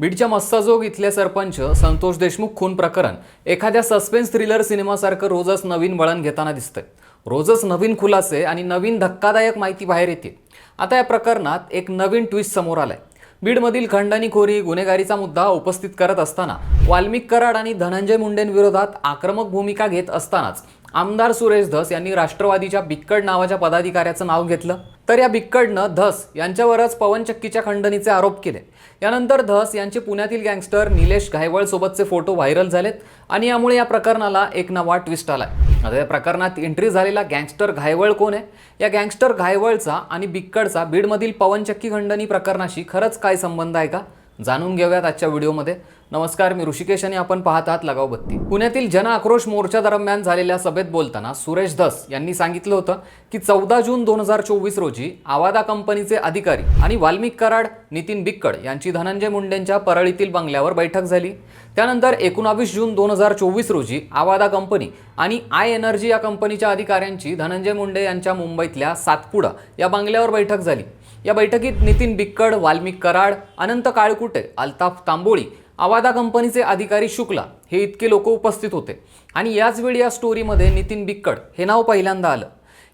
बीडच्या मस्साजोग इथले सरपंच संतोष देशमुख खून प्रकरण. एखाद्या सस्पेन्स थ्रिलर सिनेमासारखं रोजच नवीन वळण घेताना दिसतंय. रोजच नवीन खुलासे आणि नवीन धक्कादायक माहिती बाहेर येते. आता या प्रकरणात एक नवीन ट्विस्ट समोर आलाय. बीडमधील खंडणीखोरी गुन्हेगारीचा मुद्दा उपस्थित करत असताना वाल्मिक कराड आणि धनंजय मुंडेंविरोधात आक्रमक भूमिका घेत असतानाच आमदार सुरेश धस यांनी राष्ट्रवादीच्या बिक्कड नावाच्या पदाधिकाऱ्याचं नाव घेतलं. तर या बिक्कडनं धस यांच्यावरच पवनचक्कीच्या खंडणीचे आरोप केले. यानंतर धस यांचे पुण्यातील गँगस्टर निलेश घायवळ सोबतचे फोटो व्हायरल झालेत आणि यामुळे या प्रकरणाला एक नवा ट्विस्ट आलाय. आता या प्रकरणात एंट्री झालेला गँगस्टर घायवळ कोण आहे? या गँगस्टर घायवळचा आणि बिक्कडचा बीडमधील पवनचक्की खंडणी प्रकरणाशी खरंच काय संबंध आहे का? जाणून घेऊयात आजच्या व्हिडिओमध्ये. नमस्कार मी ऋषिकेश आणि आपण पाहत आहात लगाव बत्ती. पुण्यातील जन आक्रोश मोर्चा दरम्यान झालेल्या सभेत बोलताना सुरेश धस यांनी सांगितलं होतं की चौदा जून दोन हजार चोवीस रोजी आवादा कंपनीचे अधिकारी आणि वाल्मिक कराड नितीन बिक्कड यांची धनंजय मुंडेंच्या परळीतील बंगल्यावर बैठक झाली. त्यानंतर एकोणावीस जून दोन हजार चोवीस रोजी आवादा कंपनी आणि आय एनर्जी या कंपनीच्या अधिकाऱ्यांची धनंजय मुंडे यांच्या मुंबईतल्या सातपुडा या बंगल्यावर बैठक झाली. या बैठकीत नितीन बिक्कड वाल्मिक कराड अनंत काळकुटे अल्ताफ तांबोळी आवादा कंपनीचे अधिकारी शुक्ला हे इतके लोक उपस्थित होते. आणि याचवेळी या स्टोरीमध्ये नितीन बिक्कड हे नाव पहिल्यांदा आलं.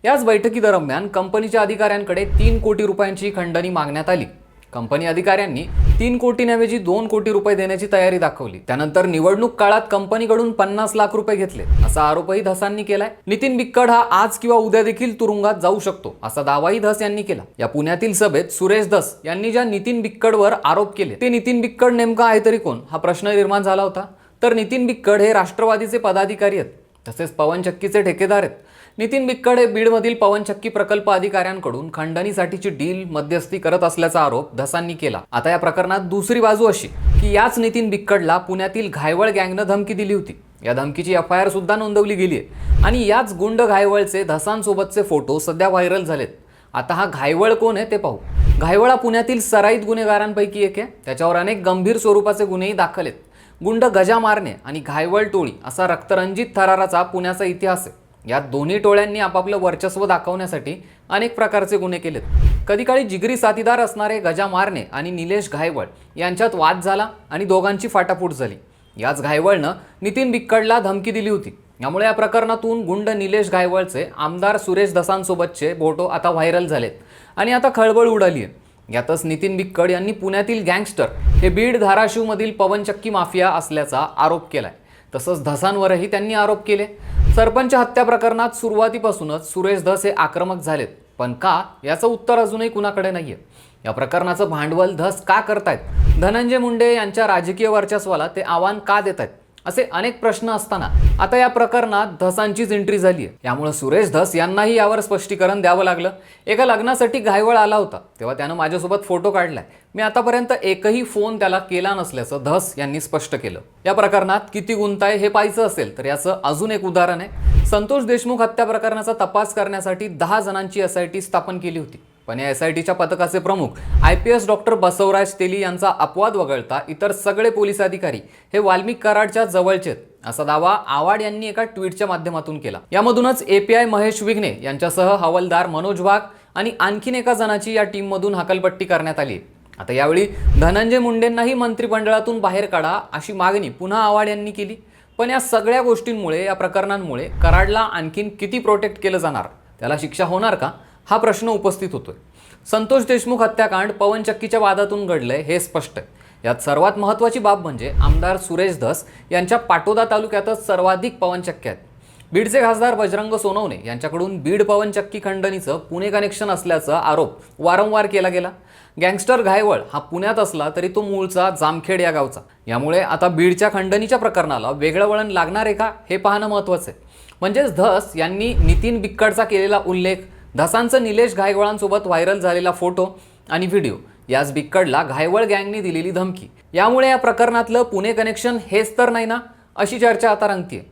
याच बैठकीदरम्यान कंपनीच्या अधिकाऱ्यांकडे तीन कोटी रुपयांची खंडणी मागण्यात आली. कंपनी अधिकाऱ्यांनी तीन कोटींऐवजी दोन कोटी रुपये देण्याची तयारी दाखवली. त्यानंतर निवडणूक काळात कंपनीकडून पन्नास लाख रुपये घेतले असा आरोपही धसांनी केलाय. नितीन बिक्कड हा आज किंवा उद्या देखील तुरुंगात जाऊ शकतो असा दावाही धस यांनी केला. या पुण्यातील सभेत सुरेश धस यांनी ज्या नितीन बिक्कडवर आरोप केले ते नितीन बिक्कड नेमका आहे तरी कोण? हा प्रश्न निर्माण झाला होता. तर नितीन बिक्कड हे राष्ट्रवादीचे पदाधिकारी आहेत. तसेच पवन चक्कीचे ठेकेदार आहेत. नितीन बिक्कड हे बीडमधील पवनचक्की प्रकल्प अधिकाऱ्यांकडून खंडणीसाठीची डील मध्यस्थी करत असल्याचा आरोप धसांनी केला. आता या प्रकरणात दुसरी बाजू अशी की याच नितीन बिक्कडला पुण्यातील घायवळ गँगनं धमकी दिली होती. या धमकीची एफ आय आर सुद्धा नोंदवली गेली आहे आणि याच गुंड घायवळचे धसांसोबतचे फोटो सध्या व्हायरल झालेत. आता हा घायवळ कोण आहे ते पाहू. घायवळ हा पुण्यातील सराईत गुन्हेगारांपैकी एक आहे. त्याच्यावर अनेक गंभीर स्वरूपाचे गुन्हेही दाखल आहेत. गुंड गजा मारणे आणि घायवळ टोळी असा रक्तरंजित थराराचा पुण्याचा इतिहास आहे. या दोन्ही टोळ्यांनी आपापलं वर्चस्व दाखवण्यासाठी अनेक प्रकारचे गुन्हे केलेत. कधीकाळी जिगरी साथीदार असणारे गजा मारणे आणि निलेश घायवळ यांच्यात वाद झाला आणि दोघांची फाटाफूट झाली. याच घायवळनं नितीन बिक्कडला धमकी दिली होती. यामुळे या प्रकरणातून गुंड निलेश घायवळचे आमदार सुरेश दसांसोबतचे फोटो आता व्हायरल झालेत आणि आता खळबळ उडाली आहे. यातच नितीन बिक्कड यांनी पुण्यातील गँगस्टर हे बीड धाराशिवमधील पवनचक्की माफिया असल्याचा आरोप केलाय. तसंच धसांवरही त्यांनी आरोप केले. सरपंच हत्या प्रकरणात सुरुवातीपासूनच सुरेश धस हे आक्रमक झालेत. पण का? याचं उत्तर अजूनही कुणाकडे नाहीये. या प्रकरणाचं भांडवल धस का करतायत? धनंजय मुंडे यांच्या राजकीय वर्चस्वाला ते आव्हान का देत आहेत असे अनेक प्रश्न असताना आता या प्रकरणात धसांचीच एंट्री झाली आहे. यामुळे सुरेश धस यांनाही यावर स्पष्टीकरण द्यावं लागलं. एका लग्नासाठी घायवळ आला होता. तेव्हा त्यानं माझ्यासोबत फोटो काढलाय. मी आतापर्यंत एकही फोन त्याला केला नसल्याचं धस यांनी स्पष्ट केलं. या प्रकरणात किती गुंताय हे पाहायचं असेल तर याचं अजून एक उदाहरण आहे. संतोष देशमुख हत्या प्रकरणाचा तपास करण्यासाठी दहा जणांची एस आय टी स्थापन केली होती. पण या एस आय टीच्या पथकाचे प्रमुख I P S doctor Basavaraj Teli यांचा अपवाद वगळता इतर सगळे पोलीस अधिकारी हे वाल्मिक कराडच्या जवळचे आहेत असा दावा आवाड यांनी एका ट्विटच्या माध्यमातून केला. यामधूनच एपीआय महेश विघ्ने यांच्यासह हवालदार मनोज वाघ आणि आणखीन एका जणाची या टीममधून हकलपट्टी करण्यात आली. आता यावेळी धनंजय मुंडेंनाही मंत्रिमंडळातून बाहेर काढा अशी मागणी पुन्हा आवाड यांनी केली. पण या सगळ्या गोष्टींमुळे या प्रकरणांमुळे कराडला आणखीन किती प्रोटेक्ट केलं जाणार? त्याला शिक्षा होणार का? हा प्रश्न उपस्थित होतोय. संतोष देशमुख हत्याकांड पवनचक्कीच्या वादातून घडलंय हे स्पष्ट आहे. यात सर्वात महत्त्वाची बाब म्हणजे आमदार सुरेश धस यांच्या पाटोदा तालुक्यातच सर्वाधिक पवनचक्क्या आहेत. बीडचे खासदार बजरंग सोनवणे यांच्याकडून बीड पवनचक्की खंडणीचं पुणे कनेक्शन असल्याचा आरोप वारंवार केला गेला. गँगस्टर घायवळ हा पुण्यात असला तरी तो मूळचा जामखेड या गावचा. यामुळे आता बीडच्या खंडणीच्या प्रकरणाला वेगळं वळण लागणार आहे का हे पाहणं महत्त्वाचं आहे. म्हणजेच धस यांनी नितीन बिक्कडचा केलेला उल्लेख धसांचं निलेश घायवळांसोबत व्हायरल झालेला फोटो आणि व्हिडिओ. याच बिक्कडला घायवळ गँगनी दिलेली धमकी. यामुळे या प्रकरणातलं पुणे कनेक्शन हेच तर नाही ना? अशी चर्चा आता रंगतीये.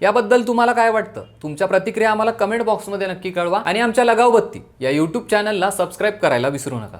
याबद्दल तुम्हाला काय वाटतं? तुमच्या प्रतिक्रिया आम्हाला कमेंट बॉक्समध्ये नक्की कळवा आणि आमच्या लगावबत्ती या यूट्यूब चॅनलला सबस्क्राईब करायला विसरू नका.